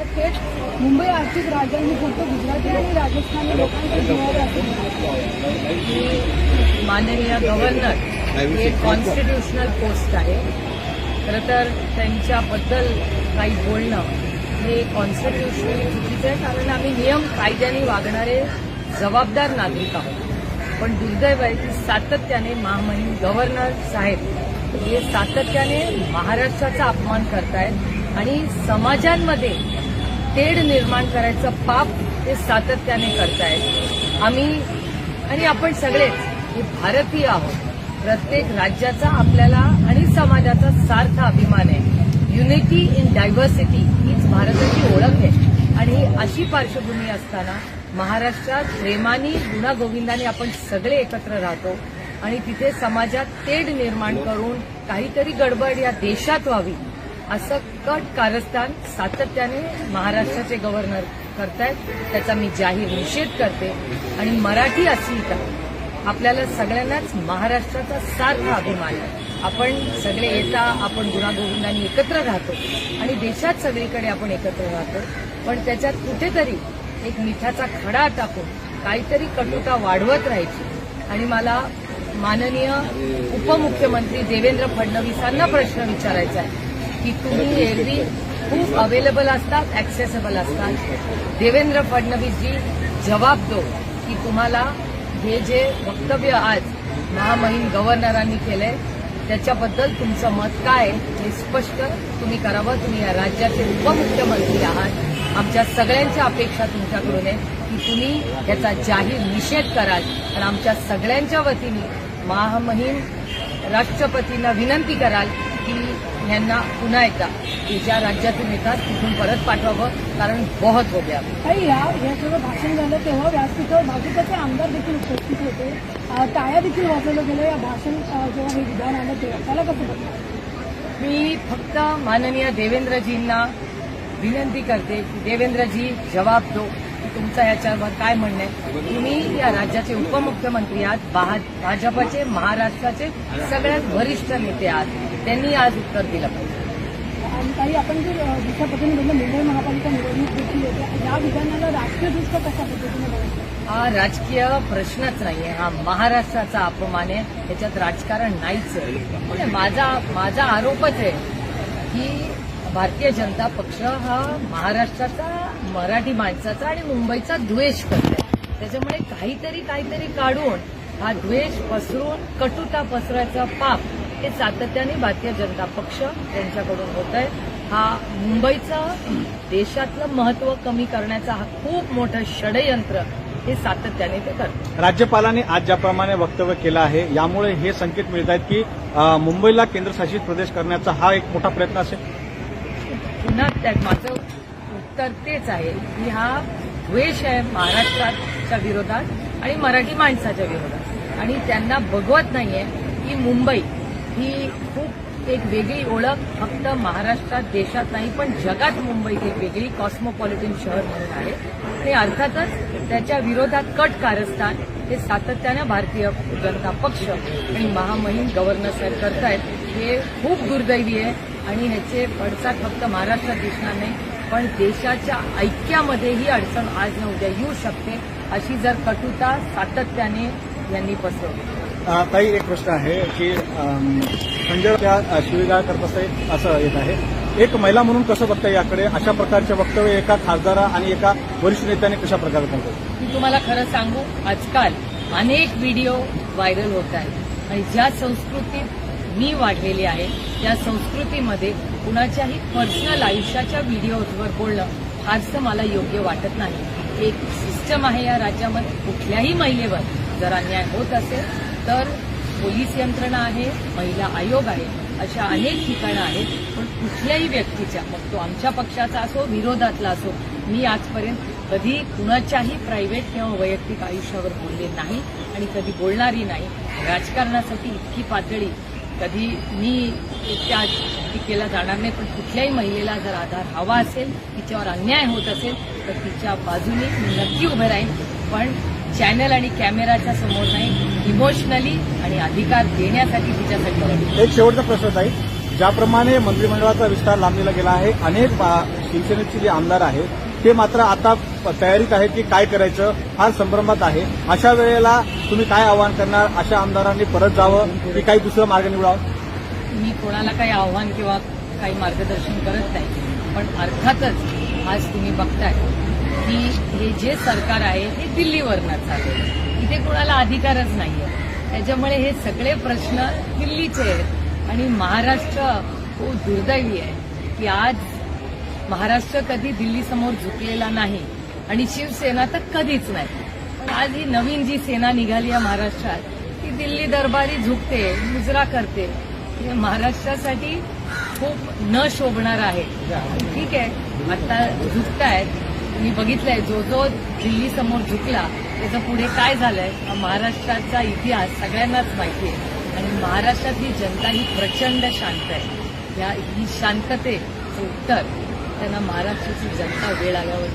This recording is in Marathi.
आता थेट मुंबई आर्थिक राजधानी फक्त गुजराती आणि राजस्थानी लोकांच्या जीवावर माननीय गव्हर्नर हे कॉन्स्टिट्युशनल पोस्ट आहे. खरं तर त्यांच्याबद्दल काही बोलणं हे कॉन्स्टिट्युशनली चुकीचं आहे कारण आम्ही नियम कायद्याने वागणारे जबाबदार नागरिक आहोत. पण दुर्दैव आहे की सातत्याने महामहिम गव्हर्नर साहेब हे सातत्याने महाराष्ट्राचा अपमान करतायत आणि समाजांमध्ये तेढ निर्माण करायचं पाप ते सातत्याने करतायत. आम्ही आणि आपण सगळेच हे भारतीय आहोत. प्रत्येक राज्याचा आपल्याला आणि समाजाचा सार्थ अभिमान आहे. युनिटी इन डायव्हर्सिटी हीच भारताची ओळख आहे. आणि अशी पार्श्वभूमी असताना महाराष्ट्रात प्रेमानी गुणागोविंदाने आपण सगळे एकत्र राहतो. आणि तिथे समाजात तेढ निर्माण करून काहीतरी गडबड या देशात व्हावी. असं कट कारस्थान सातत्याने महाराष्ट्राचे गव्हर्नर करतायत त्याचा मी जाहीर निषेध करते. आणि मराठी अस्मिता आपल्याला सगळ्यांनाच महाराष्ट्राचा सार्थ अभिमान आहे. आपण सगळे येता आपण गुणागोविंदांनी एकत्र राहतो. आणि देशात सगळीकडे आपण एकत्र राहतो. पण त्याच्यात कुठेतरी एक मिठाचा खडा टाकून काहीतरी कटुता वाढवत राहायची. आणि मला माननीय उपमुख्यमंत्री देवेंद्र फडणवीसांना प्रश्न विचारायचा आहे. की तुम्ही एरवी खूप अवेलेबल असतात ऍक्सेसेबल असतात. देवेंद्र फडणवीसजी जबाब दो की तुम्हाला हे जे वक्तव्य आज महामहिम गव्हर्नरांनी केलंय त्याच्याबद्दल तुमचं मत काय आहे हे स्पष्ट तुम्ही करावं. तुम्ही या राज्याचे उपमुख्यमंत्री आहात. आमच्या सगळ्यांच्या अपेक्षा तुमच्याकडून आहे की तुम्ही याचा जाहीर निषेध कराल. आणि आमच्या सगळ्यांच्या वतीने महामहिम राष्ट्रपतींना विनंती कराल की यांना पुन्हा एकदा ज्या राज्यातून येतात तिथून परत पाठवावं कारण बहुत हो गया. काही या हे सगळं भाषण झालं तेव्हा व्यासपीठावर भाजपचे आमदार देखील उपस्थित होते. टाळ्या देखील वाजवलं गेलं या भाषण जेव्हा हे विधान आलं तेव्हा. त्याला कसं बघणार मी फक्त माननीय देवेंद्रजींना विनंती करते की देवेंद्रजी जबाब दो तुमचं याच्यावर काय म्हणणं आहे? तुम्ही या राज्याचे उपमुख्यमंत्री आहात. भाजपचे महाराष्ट्राचे सगळ्यात वरिष्ठ नेते आहात. त्यांनी आज उत्तर दिलं पाहिजे. आणि काही आपण जे दुसऱ्या पद्धतीने बघितलं मुंबई महापालिका निवडणूक देखील होते या विधानाला राजकीयदृष्ट्या कशा पद्धतीने बघायचं? हा राजकीय प्रश्नच नाहीये. हा महाराष्ट्राचा अपमान आहे. त्याच्यात राजकारण नाहीच आहे. म्हणजे माझा माझा आरोपच आहे की भारतीय जनता पक्ष हा महाराष्ट्राचा मराठी माणसाचा आणि मुंबईचा द्वेष करतोय. त्याच्यामुळे काहीतरी काहीतरी काढून हा द्वेष पसरून कटुता पसरायचा पाप हे सातत्याने भारतीय जनता पक्ष यांच्याकडून होत आहे. हा मुंबईचं देशातलं महत्त्व कमी करण्याचा हा खूप मोठं षडयंत्र हे सातत्याने ते करतात राज्यपालांनी आज ज्याप्रमाणे वक्तव्य केलं आहे यामुळे हे संकेत मिळत आहेत की मुंबईला केंद्रशासित प्रदेश करण्याचा हा एक मोठा प्रयत्न असेल? पुन्हा माझं उत्तर तेच आहे की हा द्वेष आहे महाराष्ट्राच्या विरोधात आणि मराठी माणसाच्या विरोधात. आणि त्यांना बघवत नाहीये की मुंबई ही खूप एक वेगळी ओळख फक्त महाराष्ट्रात देशात नाही पण जगात मुंबई एक वेगळी कॉस्मोपॉलिटन शहर म्हणून आहे. आणि अर्थातच त्याच्या विरोधात कट कारस्थान हे सातत्यानं भारतीय जनता पक्ष आणि महामहिम गव्हर्नर साहेब करतायत हे खूप दुर्दैवी आहे. आणि ह्याचे पडसाद फक्त महाराष्ट्रात दिसणार नाही पण देशाच्या ऐक्यामध्ये ही अडचण आज न उद्या येऊ शकते अशी जर कटुता सातत्याने यांनी पसरवली. ताई एक प्रश्न आहे की संजय त्या शिवीगाळ करत असं असं येत आहे. एक महिला म्हणून कसं बघता याकडे? अशा प्रकारचे वक्तव्य एका खासदारा आणि एका वरिष्ठ नेत्याने कशा प्रकारे करतात? मी तुम्हाला खरं सांगू आजकाल अनेक व्हिडिओ व्हायरल होत आहेत. आणि ज्या संस्कृतीत मी वाढलेली आहे त्या संस्कृतीमध्ये कुणाच्याही पर्सनल आयुष्याच्या व्हिडिओजवर बोलणं फारसं मला योग्य वाटत नाही. एक सिस्टम आहे या राज्यामध्ये. कुठल्याही महिलेवर जर अन्याय होत असेल तर पोलीस यंत्रणा आहे महिला आयोग आहे अशा अनेक ठिकाणं आहेत. पण कुठल्याही व्यक्तीच्या मग तो आमच्या पक्षाचा असो विरोधातला असो मी आजपर्यंत कधी कुणाच्याही प्रायव्हेट किंवा वैयक्तिक आयुष्यावर बोलले नाही आणि कधी बोलणारी नाही. राजकारणासाठी इतकी पातळी कधी मी त्या टीकेला जाणार नाही पण कुठल्याही महिलेला जर आधार हवा असेल तिच्यावर अन्याय होत असेल तर तिच्या बाजूने मी नक्की उभे राहीन. पण चॅनल आणि कॅमेराच्या समोर नाही इमोशनली आणि अधिकार देण्यासाठी तिच्यासाठी. एक शेवटचा प्रश्न ताई ज्याप्रमाणे मंत्रिमंडळाचा विस्तार लांबलेला गेला आहे अनेक शिवसेनेचे जे आमदार आहेत ते मात्र आता तयारीत आहेत की काय करायचं फार संभ्रमात आहे. अशा वेळेला तुम्ही काय आवाहन करणार? अशा आमदारांनी परत जावं की काही दुसरं मार्ग निवडावं? मी कोणाला काही आव्हान किंवा काही मार्गदर्शन करत नाही पण अर्थातच आज तुम्ही बघताय की हे जे सरकार आहे हे दिल्लीवरनं चालेल इथे कोणाला अधिकारच नाहीये. त्याच्यामुळे हे सगळे प्रश्न दिल्लीचे आहेत. आणि महाराष्ट्र खूप दुर्दैवी आहे की आज महाराष्ट्र कधी दिल्लीसमोर झुकलेला नाही आणि शिवसेना तर कधीच नाही. पण आज ही नवीन जी सेना निघाली आहे महाराष्ट्रात ती दिल्ली दरबारी झुकते मुजरा करते. हे महाराष्ट्रासाठी खूप न शोभणार आहे. ठीक आहे आता झुकतायत. मी बघितलंय जो जो दिल्ली समोर झुकला त्याचं पुढे काय झालंय महाराष्ट्राचा इतिहास सगळ्यांनाच माहिती आहे. आणि महाराष्ट्रातली जनता ही प्रचंड शांत आहे. या ही शांततेचं उत्तर त्यांना महाराष्ट्राची जनता वेळ आल्यावर